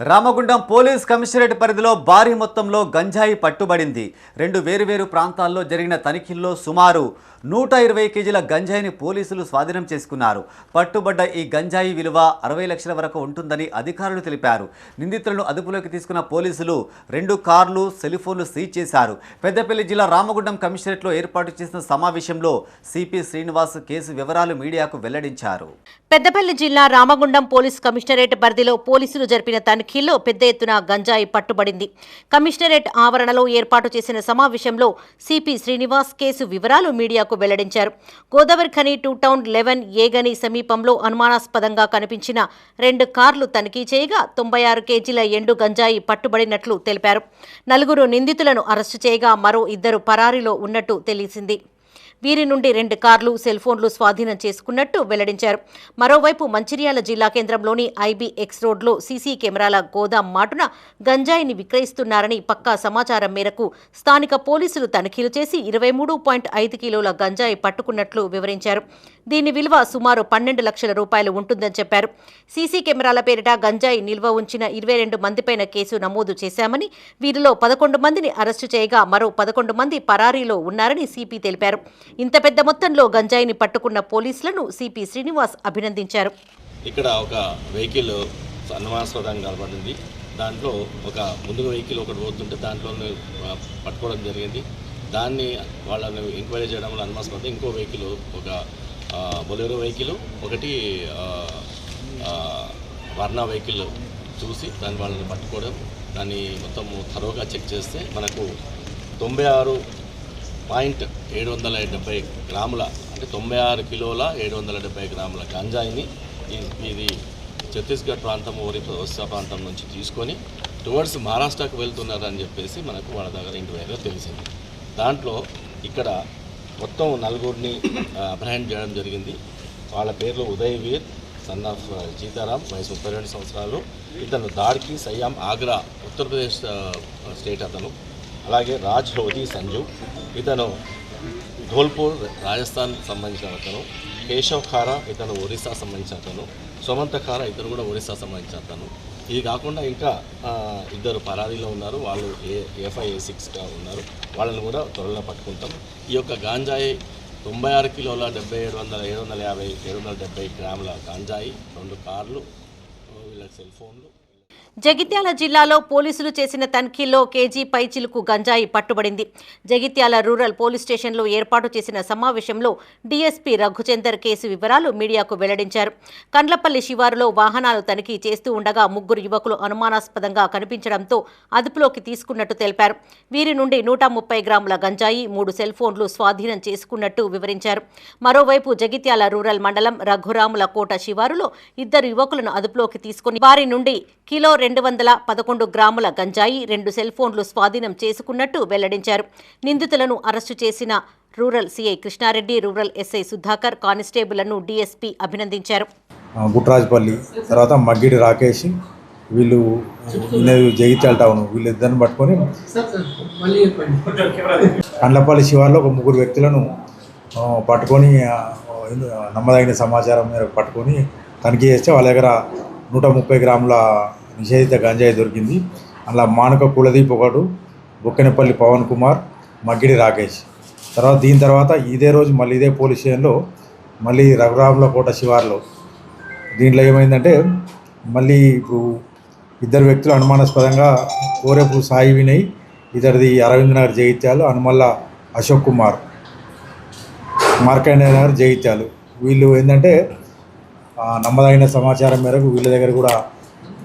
Ramagundam police commissionerate పరిధిలో భారీ మొత్తంలో గంజాయి పట్టుబడింది. రెండు వేరువేరు ప్రాంతాల్లో జరిగిన తనిఖీల్లో సుమారు నూట ఇరవై కేజీల గంజాయిని పోలీసులు స్వాధీనం చేసుకున్నారు. పట్టుబడ్డ ఈ గంజాయి విలువ అరవై లక్షల వరకు ఉంటుందని అధికారులు తెలిపారు. నిందితులను అదుపులోకి తీసుకున్న పోలీసులు రెండు కార్లు సెల్ఫోన్లు సీజ్ చేశారు. పెద్దపల్లి జిల్లా రామగుండం కమిషనరేట్లో ఏర్పాటు చేసిన సమావేశంలో సిపి శ్రీనివాస్ కేసు వివరాలు మీడియాకు వెల్లడించారు. పెద్దపల్లి జిల్లా రామగుండం పోలీస్ కమిషనరేట్ పరిధిలో పోలీసులు జరిపిన తనిఖీ తనిఖీల్లో పెద్ద ఎత్తున గంజాయి పట్టుబడింది. కమిషనరేట్ ఆవరణలో ఏర్పాటు చేసిన సమావేశంలో సిపి శ్రీనివాస్ కేసు వివరాలు మీడియాకు వెల్లడించారు. Godavari Khani two town eleven ఏగని సమీపంలో అనుమానాస్పదంగా కనిపించిన రెండు కార్లు తనిఖీ చేయగా తొంభై ఆరు కేజీల ఎండు గంజాయి పట్టుబడినట్లు తెలిపారు. నలుగురు నిందితులను అరెస్టు చేయగా మరో ఇద్దరు పరారీలో ఉన్నట్టు తెలిసింది. వీరి నుండి రెండు కార్లు సెల్ ఫోన్లు స్వాధీనం చేసుకున్నట్టు వెల్లడించారు. మరోవైపు మంచిర్యాల జిల్లా కేంద్రంలోని ఐబీ ఎక్స్ రోడ్లో సీసీ కెమెరాల గోదాం మాటున గంజాయిని విక్రయిస్తున్నారని పక్కా సమాచారం మేరకు స్థానిక పోలీసులు తనిఖీలు చేసి ఇరవై మూడు పాయింట్ ఐదు కిలోల గంజాయి పట్టుకున్నట్లు వివరించారు. దీని విలువ సుమారు పన్నెండు లక్షల రూపాయలు ఉంటుందని చెప్పారు. సీసీ కెమెరాల పేరిట గంజాయి నిల్వ ఉంచిన ఇరవై రెండు మందిపైన కేసు నమోదు చేశామని వీరిలో పదకొండు మందిని అరెస్టు చేయగా మరో పదకొండు మంది పరారీలో ఉన్నారని సిపి తెలిపారు. ఇంత పెద్ద మొత్తంలో గంజాయిని పట్టుకున్న పోలీసులను సిపి శ్రీనివాస్ అభినందించారు. ఇక్కడ ఒక వెహికల్ అనుమానాస్పదంగా కనబడింది. దాంట్లో ఒక ముందుగా వెహికల్ ఒకటి పోతుంటే దాంట్లో పట్టుకోవడం జరిగింది. దాన్ని వాళ్ళని ఎంక్వైరీ చేయడంలో అనుమానాస్పదం ఇంకో వెహికల్ ఒక ఆ, బొలెరో వెహికల్ ఒకటి వర్ణ వెహికల్ చూసి దాన్ని వాళ్ళని పట్టుకోవడం దాన్ని మొత్తం తరోగా చెక్ చేస్తే మనకు తొంభై ఆరు పాయింట్ ఏడు వందల డెబ్బై గ్రాముల అంటే తొంభై ఆరు కిలోల ఏడు వందల డెబ్బై గ్రాముల గంజాయిని ఇది ఛత్తీస్గఢ్ ప్రాంతం ఓరి ఒరిస్సా ప్రాంతం నుంచి తీసుకొని టువర్డ్స్ మహారాష్ట్రకు వెళ్తున్నారని చెప్పేసి మనకు వాళ్ళ దగ్గర ఇంటివైగా తెలిసింది. దాంట్లో ఇక్కడ మొత్తం నలుగురిని అప్రహెండ్ చేయడం జరిగింది. వాళ్ళ పేర్లు ఉదయవీర్ సన్ ఆఫ్ సీతారాం వయసు ముప్పై రెండు సంవత్సరాలు. ఇతను దాడికి సయ్యాం ఆగ్రా ఉత్తరప్రదేశ్ స్టేట్ అతను. అలాగే రాజ్ హోదీ సంజు ఇతను ధోల్పూర్ రాజస్థాన్ సంబంధించిన అతను కేశవ్ ఖారా ఇతను ఒరిస్సా సంబంధించిన అతను సుమంత ఖారా ఇతను కూడా ఒరిస్సా సంబంధించిన అతను. ఇది కాకుండా ఇంకా ఇద్దరు పరారీలో ఉన్నారు వాళ్ళు ఏ ఎఫ్ఐ ఏ సిక్స్గా ఉన్నారు. వాళ్ళని కూడా త్వరలో పట్టుకుంటాం. ఈ యొక్క గాంజాయి తొంభై ఆరు కిలోల డెబ్బై ఏడు వందల ఏడు వందల యాభై ఏడు వందల డెబ్బై గ్రాముల గాంజాయి రెండు కార్లు వీళ్ళ సెల్ ఫోన్లు జగిత్యాల జిల్లాలో పోలీసులు చేసిన తనిఖీల్లో కేజీ పైచిలుకు గంజాయి పట్టుబడింది. జగిత్యాల రూరల్ పోలీస్ స్టేషన్లో ఏర్పాటు చేసిన సమావేశంలో డీఎస్పీ రఘుచందర్ కేసు వివరాలు మీడియాకు వెల్లడించారు. కండ్లపల్లి శివారులో వాహనాలు తనిఖీ చేస్తూ ఉండగా ముగ్గురు యువకులు అనుమానాస్పదంగా కనిపించడంతో అదుపులోకి తీసుకున్నట్టు తెలిపారు. వీరి నుండి నూట ముప్పై గ్రాముల గంజాయి మూడు సెల్ ఫోన్లు స్వాధీనం చేసుకున్నట్టు వివరించారు. మరోవైపు జగిత్యాల రూరల్ మండలం రఘురాముల కోట శివారులో ఇద్దరు యువకులను అదుపులోకి తీసుకుని వారి నుండి కిలో రెండు వందల పదకొండు గ్రాముల గంజాయి రెండు సెల్ ఫోన్లు స్వాధీనం చేసుకున్నట్టు వెల్లడించారు. నిందితులను అరెస్టు చేసిన rural CI Krishna Reddy rural SI Sudhakar కానిస్టేబుల్లను DSP అభినందించారు. ఆ, గుట్రాజ్పల్లి తర్వాత మగ్గిడి రాకేష్ వీళ్ళు వీళ్ళు జగిత్యాల టౌన్ వీళ్ళిద్దరిని పట్టుకొని కండ్లపల్లి శివార్లో ఒక ముగ్గురు వ్యక్తులను పట్టుకొని నమ్మదగిన సమాచారం మేరకు పట్టుకొని తనిఖీ చేస్తే వాళ్ళ దగ్గర నూట ముప్పై గ్రాముల నిషేధిత గంజాయి దొరికింది. అలా మానక కులదీప్ ఒకడు బొక్కెనపల్లి పవన్ కుమార్ మగ్గిడి రాకేష్. తర్వాత దీని తర్వాత ఇదే రోజు మళ్ళీ ఇదే పోలీస్ స్టేషన్లో మళ్ళీ రఘురాముల కోట శివార్లో. దీంట్లో ఏమైందంటే మళ్ళీ ఇప్పుడు ఇద్దరు వ్యక్తులు అనుమానాస్పదంగా కోరేపు సాయి వినయ్ ఇతడిది అరవింద్ నగర్ జగిత్యాలు అనుమల్ల అశోక్ కుమార్ మార్కండే నగర్ జైత్యాలు వీళ్ళు ఏంటంటే నమ్మదగిన సమాచారం మేరకు వీళ్ళ దగ్గర కూడా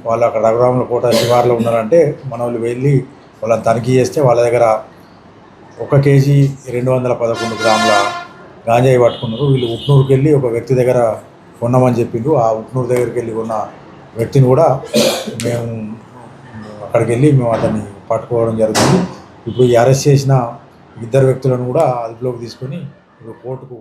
వాళ్ళు అక్కడ రఘురాముల కోట శివార్లో ఉన్నారంటే మన వెళ్ళి వాళ్ళని తనిఖీ చేస్తే వాళ్ళ దగ్గర ఒక కేజీ రెండు వందల పదకొండు గ్రాముల గాంజాయి పట్టుకున్నారు. వీళ్ళు ఉట్నూరుకి వెళ్ళి ఒక వ్యక్తి దగ్గర కొన్నామని చెప్పిండ్రు. ఆ ఉట్నూరు దగ్గరికి వెళ్ళి ఉన్న వ్యక్తిని కూడా మేము అక్కడికి వెళ్ళి మేము అతన్ని పట్టుకోవడం జరుగుతుంది. ఇప్పుడు ఈ అరెస్ట్ చేసిన ఇద్దరు వ్యక్తులను కూడా అదుపులోకి తీసుకొని ఇప్పుడు కోర్టుకు